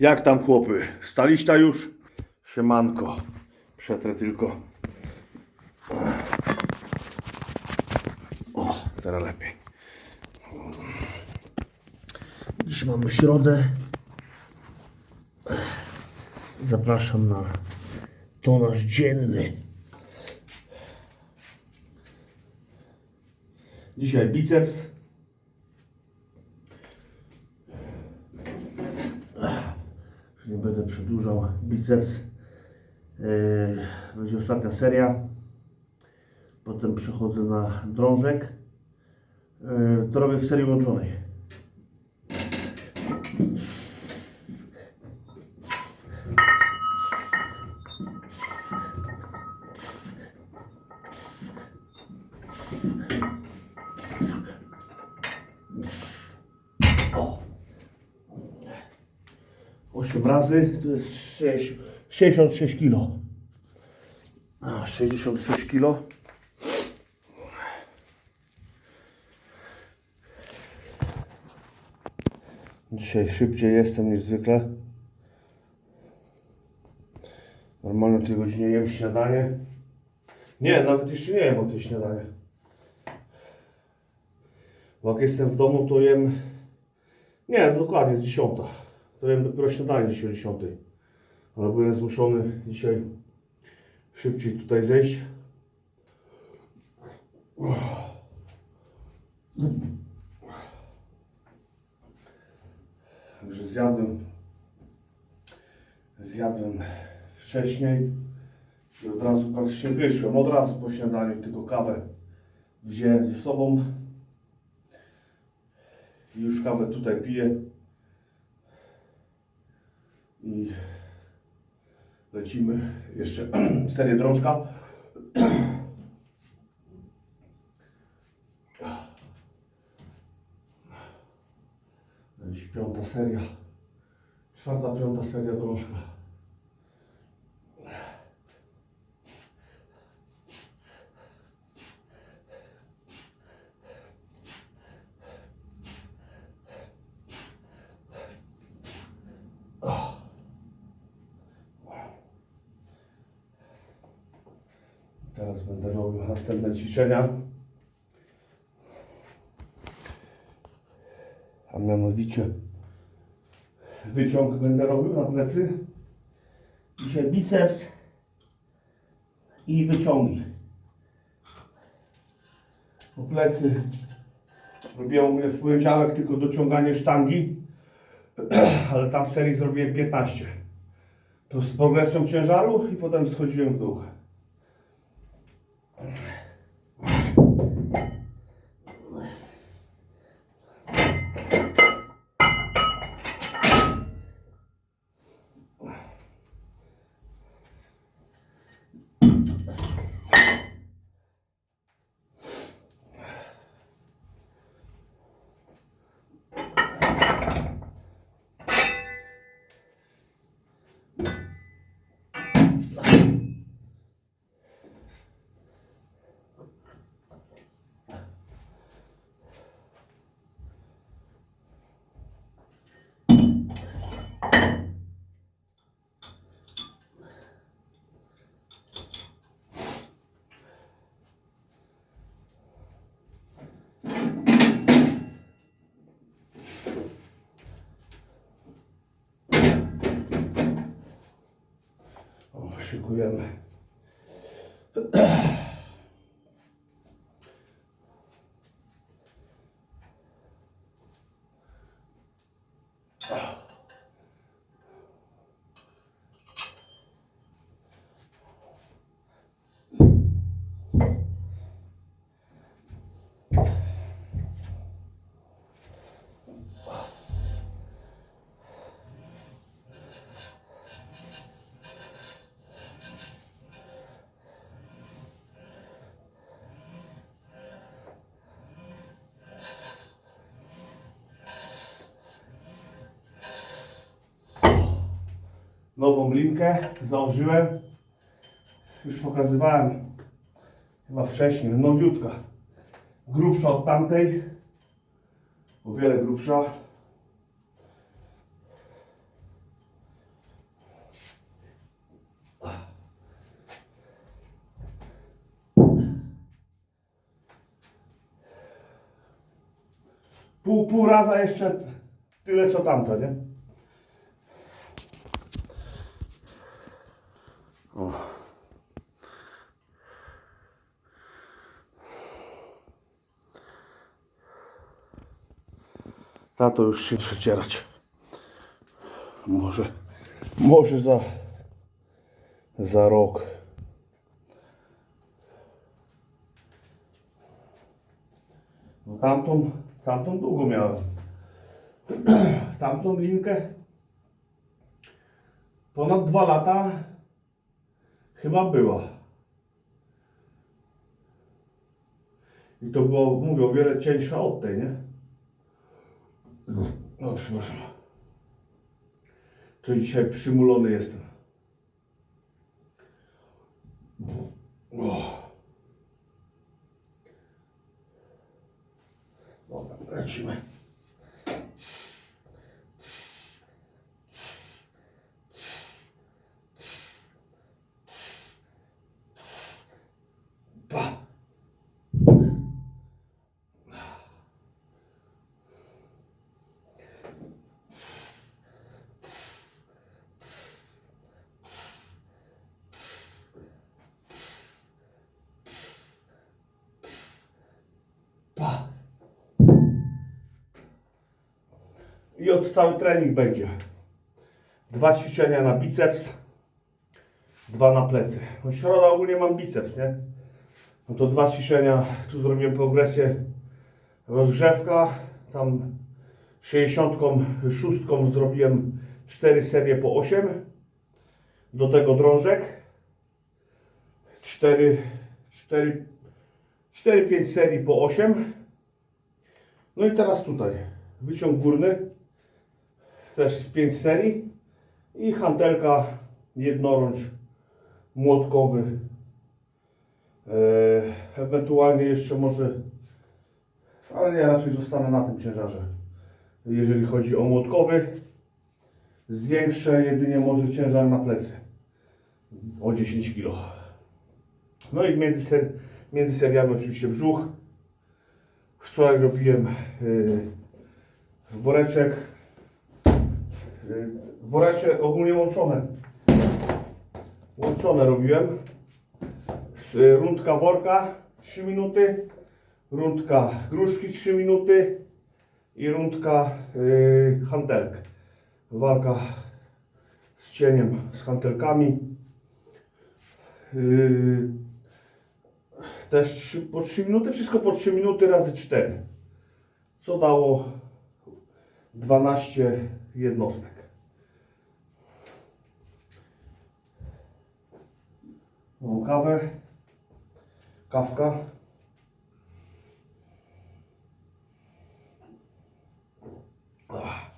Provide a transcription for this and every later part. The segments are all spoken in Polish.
Jak tam chłopy? Staliście już? Siemanko. Przetrę tylko. O, teraz lepiej. Dziś mamy środę. Zapraszam na tonaż dzienny. Dzisiaj biceps. Przedłużał. Biceps. Yy, Będzie ostatnia seria. Potem przechodzę na drążek. Yy, To robię w serii łączonej. 8 razy to jest 6, 66 kg. A, 66 kg. Dzisiaj szybciej jestem niż zwykle. Normalnie o tej godzinie jem śniadanie. Nie, nawet jeszcze nie jem o tej śniadanie. Bo jak jestem w domu, to jem. Nie, dokładnie jest 10. Jem dopiero śniadanie dzisiaj o 10. Ale byłem zmuszony dzisiaj szybciej tutaj zejść. Także zjadłem. Zjadłem wcześniej i od razu praktycznie wyszłem. Od razu po śniadaniu tylko kawę wziąłem ze sobą. I już kawę tutaj piję. I lecimy jeszcze serię drążka. Piąta seria. Czwarta, piąta seria drążka. Teraz będę robił następne ćwiczenia. A mianowicie wyciąg będę robił na plecy. Dzisiaj biceps i wyciągi. Po plecy robiłem mnie w poniedziałek tylko dociąganie sztangi, ale tam serii zrobiłem 15. To z progresją ciężaru i potem schodziłem w dół. O, szykujemy. nową linkę założyłem. Już pokazywałem chyba wcześniej, no nowiutka. Grubsza od tamtej, o wiele grubsza. Pół, pół raza jeszcze tyle co tamto, nie? Tato już się przecierać. Może, może za, za rok. No tamtą, tamtą długo miałem. Tamtą linkę ponad dwa lata chyba była. I to było, mówię, o wiele cieńsza od tej, nie? No, przepraszam. To dzisiaj przymulony jestem. O. Dobra, lecimy. Pa. Pa. I od cały trening będzie. Dwa ćwiczenia na biceps, dwa na plecy. No środa ogólnie mam biceps, nie? No to dwa ćwiczenia, tu zrobiłem progresję, rozgrzewka, tam 66 zrobiłem 4 serie po 8, do tego drążek, 4, 4, 4-5 serii po 8, no i teraz tutaj. Wyciąg górny, też z 5 serii i hantelka jednorącz młotkowy. E, ewentualnie jeszcze może, ale ja raczej zostanę na tym ciężarze. Jeżeli chodzi o młotkowy, zwiększę jedynie może ciężar na plecy o 10 kg. No i między, ser, między seriami oczywiście brzuch. Wczoraj robiłem yy, woreczek. Yy, woreczek ogólnie łączone. Łączone robiłem. Z rundka worka 3 minuty, rundka gruszki 3 minuty i rundka yy, hantelek. Walka z cieniem, z hantelkami. Yy, też po 3 minuty, wszystko po 3 minuty razy 4. Co dało 12 jednostek. Mam kawę, kawka. Ach.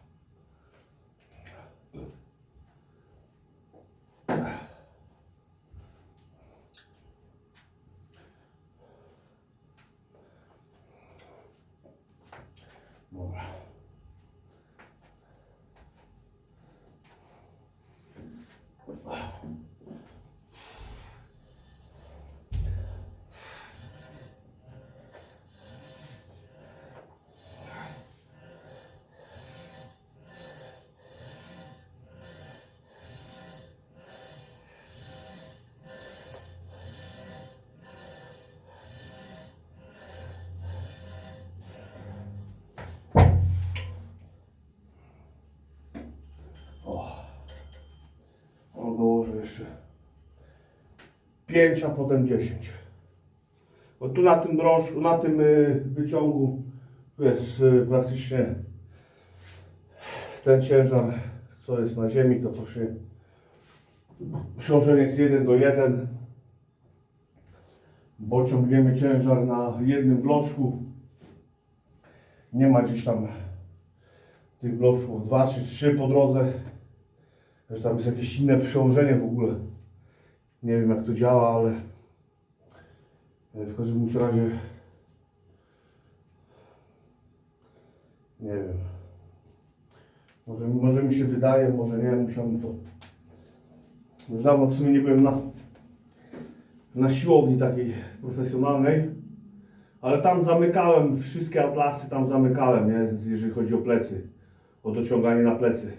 5, a potem 10. Bo tu na tym drążku, na tym y, wyciągu jest y, praktycznie ten ciężar, co jest na ziemi, to proszę Książę jest 1 do 1, bo ciągniemy ciężar na jednym bloczku. Nie ma gdzieś tam tych bloczków 2 czy 3 po drodze. Że tam jest jakieś inne przełożenie w ogóle. Nie wiem jak to działa, ale w każdym razie nie wiem. Może, może mi się wydaje, może nie, musiałbym to. Już dawno w sumie nie byłem na, na siłowni takiej profesjonalnej. Ale tam zamykałem, wszystkie atlasy tam zamykałem, nie? Jeżeli chodzi o plecy. O dociąganie na plecy.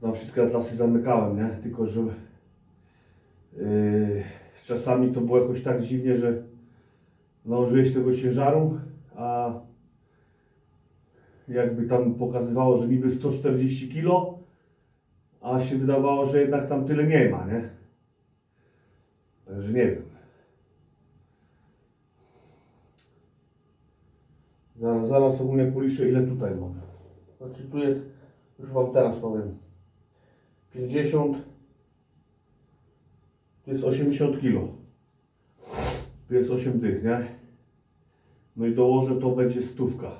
Tam wszystkie atlasy zamykałem, nie? Tylko, że yy, czasami to było jakoś tak dziwnie, że nałożyłeś tego ciężaru, a jakby tam pokazywało, że niby 140 kg, a się wydawało, że jednak tam tyle nie ma, nie? Także nie wiem. Zaraz, zaraz ogólnie policzę ile tutaj mam. Znaczy tu jest, już Wam teraz powiem, 50, tu jest 80 kg. Tu jest 8 dych, nie? No i dołożę to będzie stówka.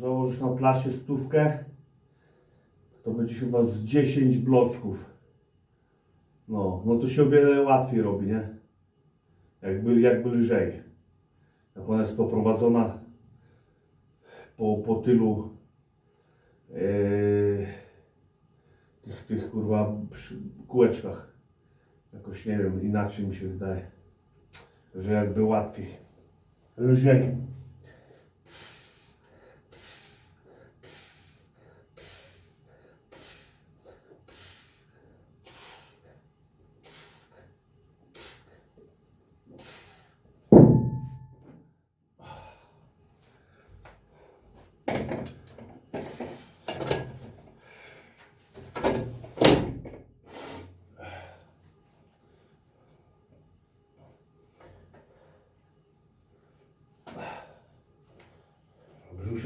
Założysz na tlasie stówkę, to będzie chyba z 10 bloczków. No, no to się o wiele łatwiej robi, nie? Jakby, jakby lżej. Jak ona jest poprowadzona po, po tylu yy, tych, tych kurwa kółeczkach. Jakoś nie wiem, inaczej mi się wydaje, że jakby łatwiej. Lżej.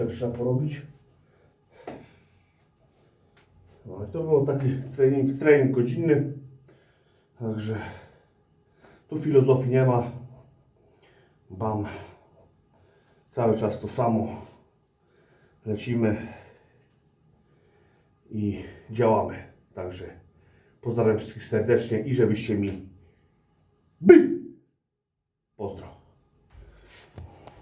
Brzuszek trzeba porobić. No to był taki trening, trening godzinny. Także tu filozofii nie ma. Bam. Cały czas to samo. Lecimy i działamy. Także pozdrawiam wszystkich serdecznie i żebyście mi by